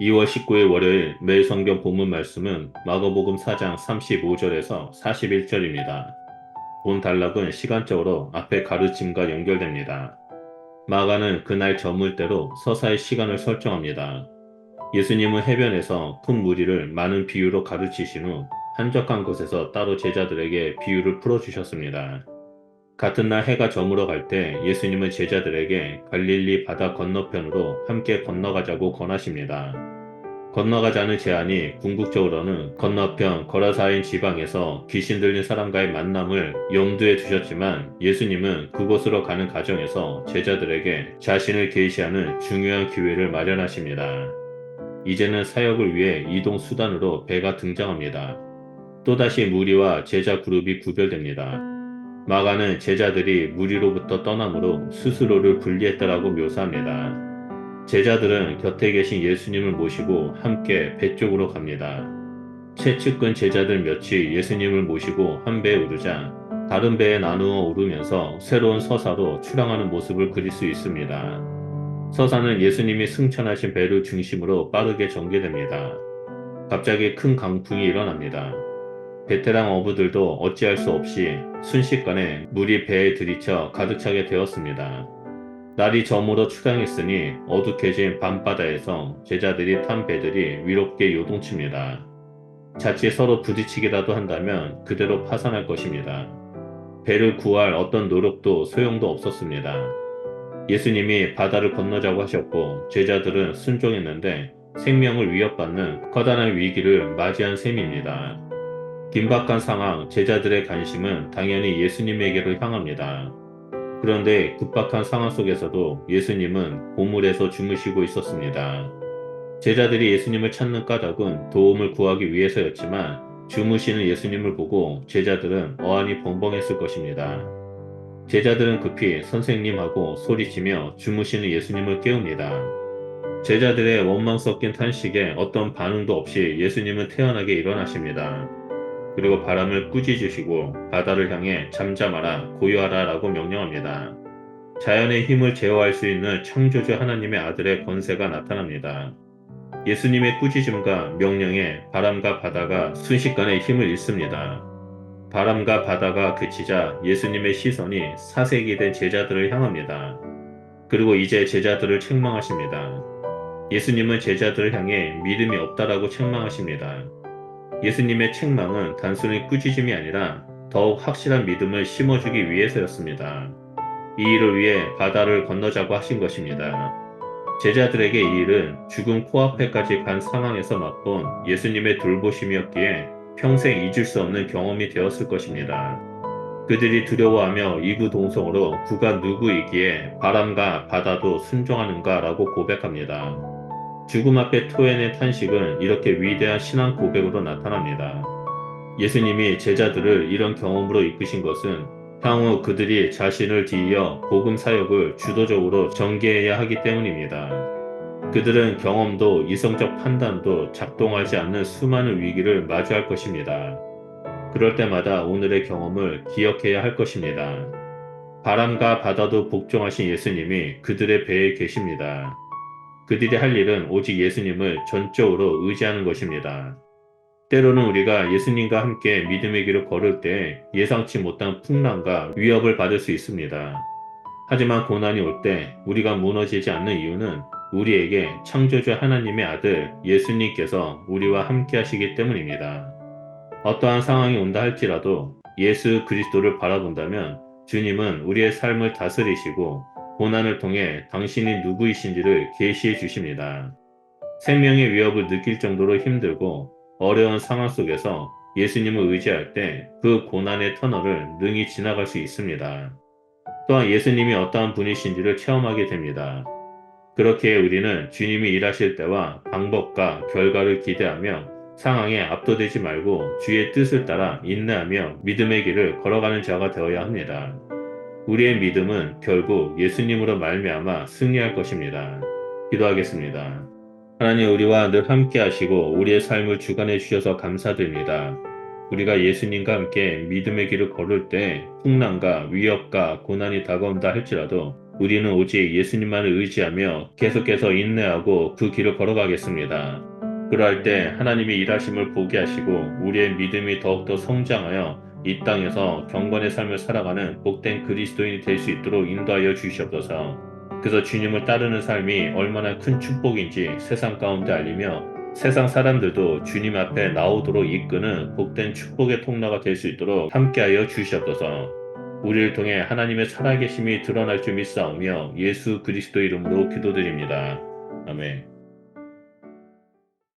2월 19일 월요일 매일 성경 본문 말씀은 마가복음 4장 35절에서 41절입니다. 본 단락은 시간적으로 앞의 가르침과 연결됩니다. 마가는 그날 저물대로 서사의 시간을 설정합니다. 예수님은 해변에서 큰 무리를 많은 비유로 가르치신 후 한적한 곳에서 따로 제자들에게 비유를 풀어주셨습니다. 같은 날 해가 저물어 갈 때 예수님은 제자들에게 갈릴리 바다 건너편으로 함께 건너가자고 권하십니다. 건너가자는 제안이 궁극적으로는 건너편 거라사인 지방에서 귀신 들린 사람과의 만남을 염두에 두셨지만 예수님은 그곳으로 가는 과정에서 제자들에게 자신을 계시하는 중요한 기회를 마련하십니다. 이제는 사역을 위해 이동 수단으로 배가 등장합니다. 또다시 무리와 제자 그룹이 구별됩니다. 마가는 제자들이 무리로부터 떠남으로 스스로를 분리했다라고 묘사합니다. 제자들은 곁에 계신 예수님을 모시고 함께 배 쪽으로 갑니다. 채측근 제자들 몇이 예수님을 모시고 한 배에 오르자 다른 배에 나누어 오르면서 새로운 서사로 출항하는 모습을 그릴 수 있습니다. 서사는 예수님이 승천하신 배를 중심으로 빠르게 전개됩니다. 갑자기 큰 강풍이 일어납니다. 베테랑 어부들도 어찌할 수 없이 순식간에 물이 배에 들이쳐 가득 차게 되었습니다. 날이 저물어 출항했으니 어둑해진 밤바다에서 제자들이 탄 배들이 위롭게 요동칩니다. 자칫 서로 부딪히기라도 한다면 그대로 파산할 것입니다. 배를 구할 어떤 노력도 소용도 없었습니다. 예수님이 바다를 건너자고 하셨고 제자들은 순종했는데 생명을 위협받는 커다란 위기를 맞이한 셈입니다. 긴박한 상황, 제자들의 관심은 당연히 예수님에게로 향합니다. 그런데 급박한 상황 속에서도 예수님은 보물에서 주무시고 있었습니다. 제자들이 예수님을 찾는 까닭은 도움을 구하기 위해서였지만 주무시는 예수님을 보고 제자들은 어안이 벙벙했을 것입니다. 제자들은 급히 선생님하고 소리치며 주무시는 예수님을 깨웁니다. 제자들의 원망 섞인 탄식에 어떤 반응도 없이 예수님은 태연하게 일어나십니다. 그리고 바람을 꾸짖으시고 바다를 향해 잠잠하라 고요하라 라고 명령합니다. 자연의 힘을 제어할 수 있는 창조주 하나님의 아들의 권세가 나타납니다. 예수님의 꾸짖음과 명령에 바람과 바다가 순식간에 힘을 잃습니다. 바람과 바다가 그치자 예수님의 시선이 사색이 된 제자들을 향합니다. 그리고 이제 제자들을 책망하십니다. 예수님은 제자들을 향해 믿음이 없다라고 책망하십니다. 예수님의 책망은 단순히 꾸짖음이 아니라 더욱 확실한 믿음을 심어주기 위해서였습니다. 이 일을 위해 바다를 건너자고 하신 것입니다. 제자들에게 이 일은 죽음 코앞에까지 간 상황에서 맛본 예수님의 돌보심이었기에 평생 잊을 수 없는 경험이 되었을 것입니다. 그들이 두려워하며 이구동성으로 그가 누구이기에 바람과 바다도 순종하는가 라고 고백합니다. 죽음 앞에 토해낸 탄식은 이렇게 위대한 신앙 고백으로 나타납니다. 예수님이 제자들을 이런 경험으로 이끄신 것은 향후 그들이 자신을 뒤이어 복음 사역을 주도적으로 전개해야 하기 때문입니다. 그들은 경험도 이성적 판단도 작동하지 않는 수많은 위기를 마주할 것입니다. 그럴 때마다 오늘의 경험을 기억해야 할 것입니다. 바람과 바다도 복종하신 예수님이 그들의 배에 계십니다. 그들이 할 일은 오직 예수님을 전적으로 의지하는 것입니다. 때로는 우리가 예수님과 함께 믿음의 길을 걸을 때 예상치 못한 풍랑과 위협을 받을 수 있습니다. 하지만 고난이 올 때 우리가 무너지지 않는 이유는 우리에게 창조주 하나님의 아들 예수님께서 우리와 함께 하시기 때문입니다. 어떠한 상황이 온다 할지라도 예수 그리스도를 바라본다면 주님은 우리의 삶을 다스리시고 고난을 통해 당신이 누구이신지를 계시해 주십니다. 생명의 위협을 느낄 정도로 힘들고 어려운 상황 속에서 예수님을 의지할 때 그 고난의 터널을 능히 지나갈 수 있습니다. 또한 예수님이 어떠한 분이신지를 체험하게 됩니다. 그렇게 우리는 주님이 일하실 때와 방법과 결과를 기대하며 상황에 압도되지 말고 주의 뜻을 따라 인내하며 믿음의 길을 걸어가는 자가 되어야 합니다. 우리의 믿음은 결국 예수님으로 말미암아 승리할 것입니다. 기도하겠습니다. 하나님 우리와 늘 함께 하시고 우리의 삶을 주관해 주셔서 감사드립니다. 우리가 예수님과 함께 믿음의 길을 걸을 때 풍랑과 위협과 고난이 다가온다 할지라도 우리는 오직 예수님만을 의지하며 계속해서 인내하고 그 길을 걸어가겠습니다. 그러할 때 하나님이 일하심을 보게 하시고 우리의 믿음이 더욱더 성장하여 이 땅에서 경건의 삶을 살아가는 복된 그리스도인이 될 수 있도록 인도하여 주시옵소서. 그래서 주님을 따르는 삶이 얼마나 큰 축복인지 세상 가운데 알리며 세상 사람들도 주님 앞에 나오도록 이끄는 복된 축복의 통로가 될 수 있도록 함께하여 주시옵소서. 우리를 통해 하나님의 살아계심이 드러날 줄 믿사오며 예수 그리스도 이름으로 기도드립니다. 아멘.